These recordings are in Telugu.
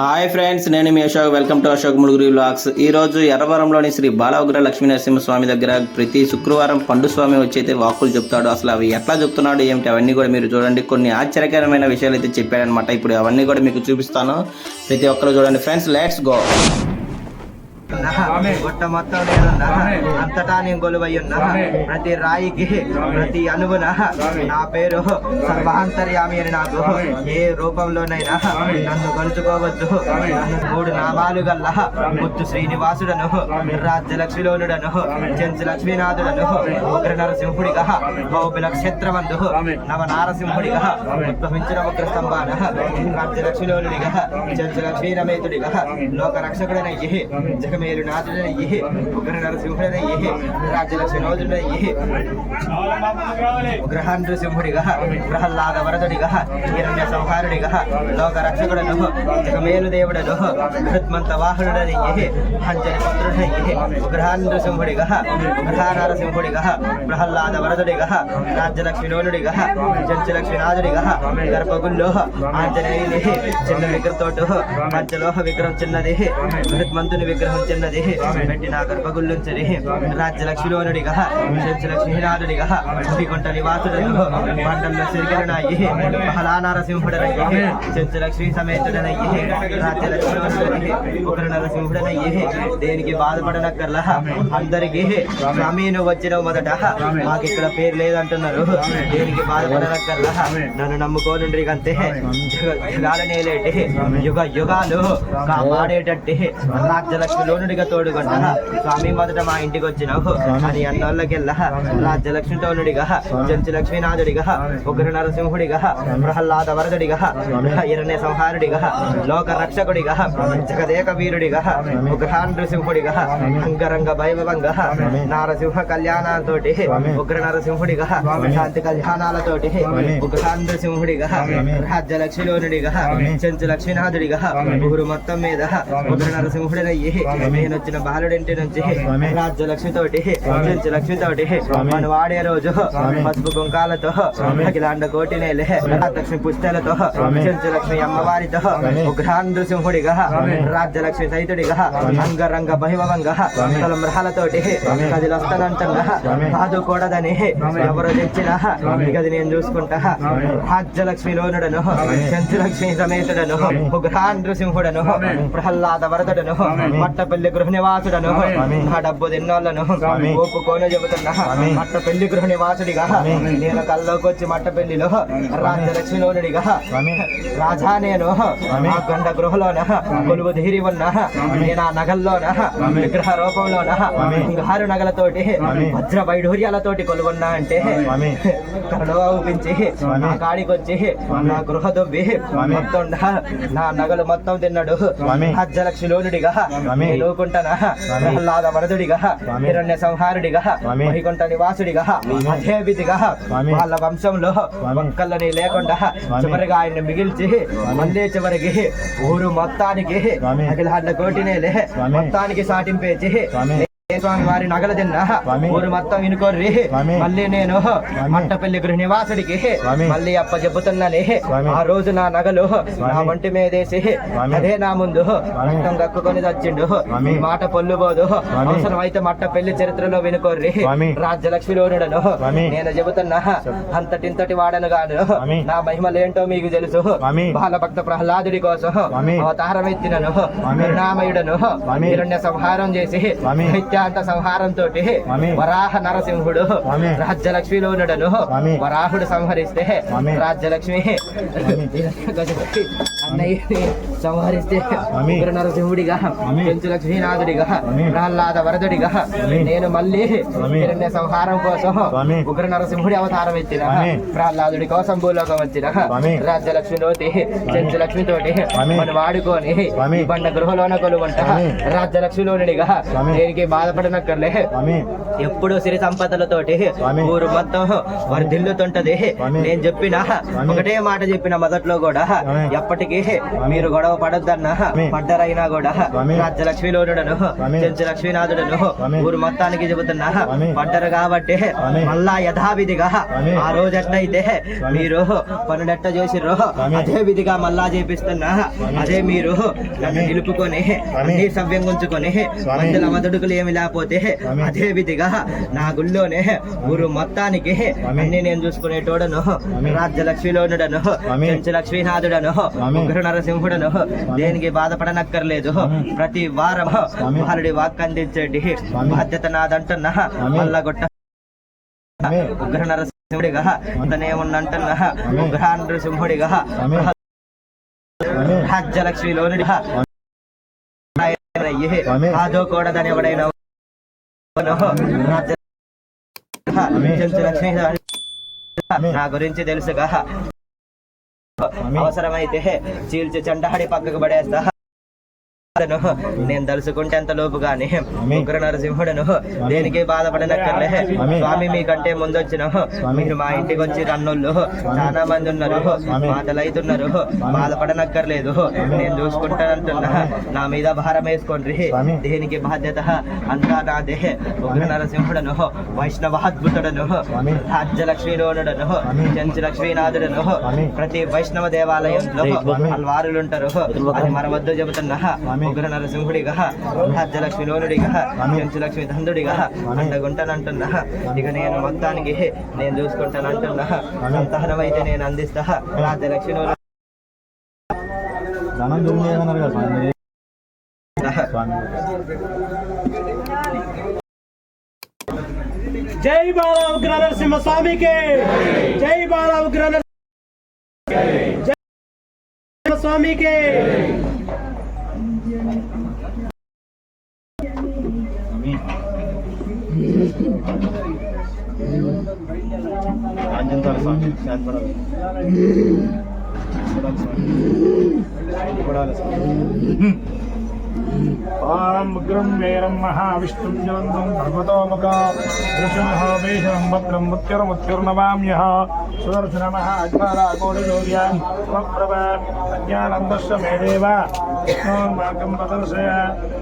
హాయ్ ఫ్రెండ్స్ నేను మీ Ashok. Welcome to Ashok Muduguri blogs ఈ రోజు ఎర్రవరంలోని శ్రీ బాలవగ్ర లక్ష్మీ నరసింహస్వామి దగ్గర ప్రతి శుక్రవారం పండు స్వామి వచ్చి అయితే వాక్కులు చెప్తాడు. అసలు అవి ఎట్లా చెప్తున్నాడు ఏమిటి అవన్నీ కూడా మీరు చూడండి. కొన్ని ఆశ్చర్యకరమైన విషయాలు అయితే చెప్పాడనమాట ఇప్పుడు అవన్నీ కూడా మీకు చూపిస్తాను. ప్రతి ఒక్కరు చూడండి. ఫ్రెండ్స్ లెట్స్ గో గుట్ట మొత్తం నేనున్నా అంతటా నేను గొలువయ్యున్నా ప్రతి రాయికి ప్రతి అణువున నా పేరు సర్వాంతర్యామి అని నాకు ఏ రూపంలోనైనా నన్ను కొలుచుకోవద్దు నన్ను మూడు నామాలు గల్ల. ముత్తు శ్రీనివాసుడను రాజ్యలక్ష్మిలోనుడను చెంచు లక్ష్మీనాథుడను ఉగ్ర నరసింహుడిగా బౌబిల క్షేత్రమందు నవ నారసింహుడిగా ఉద్భవించిన ఉగ్ర స్తంభాన రాజ్యలక్ష్మిలోనుడిగా చెంచు లక్ష్మీరమేతుడిగా లోక రక్షకుడనయ్యి మేలు నాథుడయ్యే ఉగ్ర నరసింహుడయ్యే నరసింహుడనయ్యి రాజ్యలక్ష్మీనోదుడనయ్యి ఉగ్రహానృసింహుడిగా ప్రహ్లాద వరదుడిగా హిరణ్య సంహారుడిగా లోక రక్షకుడను జగమేలు దేవుడను హృత్మంత వాహనుడనయ్యి అంజని పుత్రుడనయ్యి ఉగ్రహానృసింహుడిగా ఉగ్రహానరసింహుడిగా ప్రహ్లాద వరదుడిగా రాజ్యలక్ష్మిలోనుడిగా జంచలక్ష్మినాథుడిగా గర్భగుల్లో ఆంజనేయుని చిన్న విగ్రహతోటు మధ్యలోహ విగ్రహం చిన్నది హృత్మంతుని విగ్రహం చిన్నది పెట్టిన గర్భగుల్లుంచని రాజ్యలక్ష్మిలోనుడిగా లక్ష్మీనాథుడిగా శ్రీకొంట నివాసుడను మండలంలో సిరిగలనాయి బహలానారసింహుడనయ్యి చెంచులక్ష్మి సమేతుడనయ్యి. ఉగ్ర నరసింహుడనయ్యి. దేనికి బాధపడనక్కర్లా అందరికీ స్వామి. నువ్వు వచ్చిన మొదట. మాకు ఇక్కడ పేరు లేదంటున్నారు. దేనికి బాధపడనక్కర్లా నన్ను నమ్ముకోనుండ్రి అంతే జగాలనేలేటి. యుగ యుగాలు కాపాడేటట్టి రాజ్యలక్ష్మిలోనుడిగా తోడుగొంట స్వామి మొదట మా ఇంటికి వచ్చినావు. అని అన్నోళ్ళకెల్లా. రాజ్యలక్ష్మి తోనుడిగా. జంచు లక్ష్మీనాథుడిగా ఉగ్ర నరసింహుడిగా ప్రహ్లాద వరదుడిగా ఇరణ్య సంహారుడిగా. లోక రక్షకుడిగా జగదేక వీరుడిగా ఉగ్రహాన్ నృసింహుడిగా అంగరంగ వైభవంగా. నారసింహ కళ్యాణాలతోటి. ఉగ్ర నరసింహుడిగా శాంతి కళ్యాణాలతోటి. ఉగ్రహాన్ నృసింహుడిగా రాజ్యలక్ష్మిలోనుడిగా చెంచు లక్ష్మీనాథుడిగా ఊరు మొత్తం మీద ఉగ్ర నరసింహుడినయ్యి నేను వచ్చిన బాలుడింటి నుంచి రాజ్యలక్ష్మి తోటి చెంచు లక్ష్మి తోటి మనం వాడే రోజు పసుపు కుంకాలతో అఖిలాండ కోటి నేలే లక్ష్మి పుస్తలతో చెంచు లక్ష్మి అమ్మవారితో ఉగ్రాన్ నృసింహుడిగా రాజ్యలక్ష్మి సైతుడిగా అంగరంగ వైభవంగా తలంబ్రహాలతోటి గదిలో వస్తానంటంగా ఆదుకూడదని ఎవరు తెచ్చినా గది నేను చూసుకుంటా. రాజ్యలక్ష్మి లోనుడను చెంచులక్ష్మి సమేతుడను ఉగ్రాన్ నృసింహుడను ప్రహ్లాద వరదుడను మట్టపల్లి గృహ నివాసుడను. నా డబ్బు తిన్నోళ్ళను. ఒప్పుకోను చెబుతున్నా. మట్టపల్లి గృహ నివాసుడిగా. నేను కల్లోకి వచ్చి మట్టపల్లిలో రాజ్యలక్ష్మిలోనుడిగా రాజా నేను. ఆ గండ గృహలోన కొలువు ధీరి ఉన్న. నేను ఆ నగల్లోన విగ్రహ రూపంలోన బంగారు నగలతోటి వజ్ర వైఢూర్యాలతోటి కొలువున్నా అంటే కరుణ ఊపించి నా కాడికి వచ్చి నా గృహ దొబ్బి మొత్తం నా- నగలు మొత్తం తిన్నాడు. రాజ్యలక్ష్మిలోనుడిగా నేనుకుంటానా ప్రహ్లాద వరదుడిగా హిరణ్య సంహారుడిగా వైకుంఠ నివాసుడిగా అదే విధిగా వాళ్ళ వంశంలో ఒక్కళ్ళని లేకుండా చివరిగా ఆయన్ని మిగిల్చి మళ్ళీ చివరికి ఊరు మొత్తానికి అఖిలాండ కోటినేలే మొత్తానికి సాటింపేచి స్వామి వారి నగల తిన్నా ఊరు మొత్తం వినుకోర్రి మళ్ళీ నేను మట్టపల్లి గృహ నివాసుడికి మళ్ళీ అప్ప చెబుతున్నానే. ఆ రోజు నా నగలు నా ఒంటి మీదేసి అదే నా ముందు రక్తం దక్కుకొని చచ్చిండు. ఈ మాట పొల్లుబోదు. అవసరం అయితే మట్టపల్లి చరిత్రలో వినుకోర్రి. రాజ్యలక్ష్మిలోనుడను నేను చెబుతున్నా. అంతటింతటి వాడను గాను. నా మహిమలేంటో మీకు తెలుసు. బాలభక్త ప్రహ్లాదుడి కోసం అవతారం ఎత్తినను కరుణామయుడను హిరణ్య సంహారం చేసి నిత్యాంత సంహారం తోటి వరాహ నరసింహుడు రాజ్యలక్ష్మిలోనుడను వరాహుడు సంహరిస్తే రాజ్యలక్ష్మి. గజపతి. అన్నయ్యని సంహరిస్తే ఉగ్ర నరసింహుడిగా పెంచు లక్ష్మీనాథుడిగా ప్రహ్లాద వరదుడిగా నేను మళ్ళీ హిరణ్య సంహారం కోసం ఉగ్ర నరసింహుడి అవతారం ఎత్తిన ప్రహ్లాదుడి కోసం భూలోకం వచ్చిన రాజ్యలక్ష్మితోటి చెంచు లక్ష్మితోటి మనం వాడుకొని ఈ బండ గృహలోన కొలువంట రాజ్యలక్ష్మిలోనుడిగా దేనికి బాధ బాధపడనక్కర్లే ఎప్పుడు సిరి సంపదలతోటి. ఊరు మొత్తం వర్ధిల్లుతుంటది. నేను చెప్పిన. ఒకటే మాట చెప్పిన మొదట్లో కూడా. ఎప్పటికీ మీరు గొడవ పడొద్దన్నా స్వామి. పడ్డరైనా కూడా స్వామి. చెంచు లక్ష్మీనాథుడను. ఊరు మొత్తానికి చెబుతున్నా. పడ్డరు కాబట్టి. మళ్ళా యథావిధిగా. ఆ రోజు ఎట్టయితే. మీరు పనులెట్ట చేసిర్రో. అదే విధిగా మళ్ళా చేపిస్తున్నా అదే మీరు నన్ను నిలుపుకొని. అన్ని సవ్యంగా ఉంచుకొని. మధ్యలో మదడుకులు ఏమి లేకపోతే. అదే విధిగా నా గుళ్ళోనే ఊరు మొత్తానికి. అన్ని నేను చూసుకునేటోడను. రాజ్యలక్ష్మిలోనుడను. చెంచు లక్ష్మీనాథుడను. ఉగ్ర నరసింహుడను దేనికి బాధపడనక్కర్లేదు. ప్రతి వారం స్వామి. వారుడి వాక్ అందించండి. బాధ్యత నాదంటున్నా. మల్లగొట్ట ఉగ్ర నరసింహుడిగా స్వామి. ఉగ్ర నరసింహుడిగా రాజ్యలక్ష్మిలోనుడిగా స్వామి. ఆదోకూడదని ఎవడైనా నా గురించి తెలుసుగా అవసరమైతే చీల్చి చండాడి పక్కకు పడేస్తా. నేను తలుసుకుంటే ఎంత లోపు గాని ఉగ్ర నరసింహుడను. దేనికి బాధపడనక్కర్లే. స్వామి. మీకంటే ముందు వచ్చిన స్వామి. మీరు మా ఇంటికి వచ్చి రన్నుళ్ళు. చాలా మంది ఉన్నారు. స్వామి. మాటలైతున్నారు. బాధపడనక్కర్లేదు. నేను చూసుకుంటానంటున్నా. నా మీద భారం వేసుకోండి. దేనికి బాధ్యత? అంతా నాదే. ఉగ్ర నరసింహుడను. వైష్ణవాద్భుతుడను. రాజ్యలక్ష్మీలోనుడను. చెంచు లక్ష్మీనాథుడను. ప్రతి వైష్ణవ దేవాలయంలో స్వామి. అల్వారులు ఉంటారు అది మరవద్దు చెబుతున్నా. స్వామి. ఉగ్ర నరసింహుడిగా రాజ్యలక్ష్మిలోనుడిగా లోనుడిగా చెంచు ధనుడిగా దందుడిగా అండగుంటానంటున్నా ఇక నేను మొత్తానికి నేను చూసుకుంటానంటున్నా. సంతానం అయితే నేను అందిస్తా. రాజ్యలక్ష్మిలోను ధనం జై బాల ఉగ్ర నరసింహ స్వామికి. జై బాల ఉగ్ర నరసింహ స్వామికి. స్వామి శాంతిపడాలి పడాలి స్వామి పారం ఉగ్రం వీరం మహావిష్ణుం జలంతం భగవతోముఖ విష్ణుః భీషణం భద్రం ముత్యుర్ముత్యుర్నమామ్యః సుదర్శనమः అజ్వాలాకోటిలోర్య స్వప్రభా అజ్ఞానందస్య మే దేవ కృష్ణోన్మార్గం ప్రదర్శయ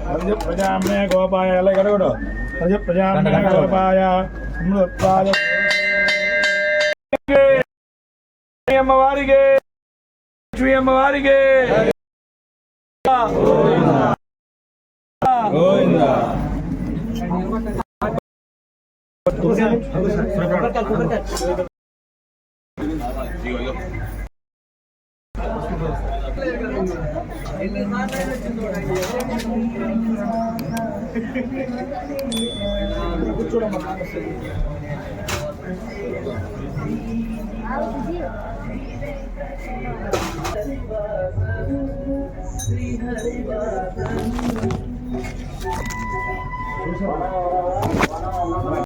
ప్రజప్రజామ్నే గోపాయ ఎలా గడగడు ప్రజప్రజామ్నే గోపాయ అమృత్పాయ అమ్మవారిగే శ్రీహరి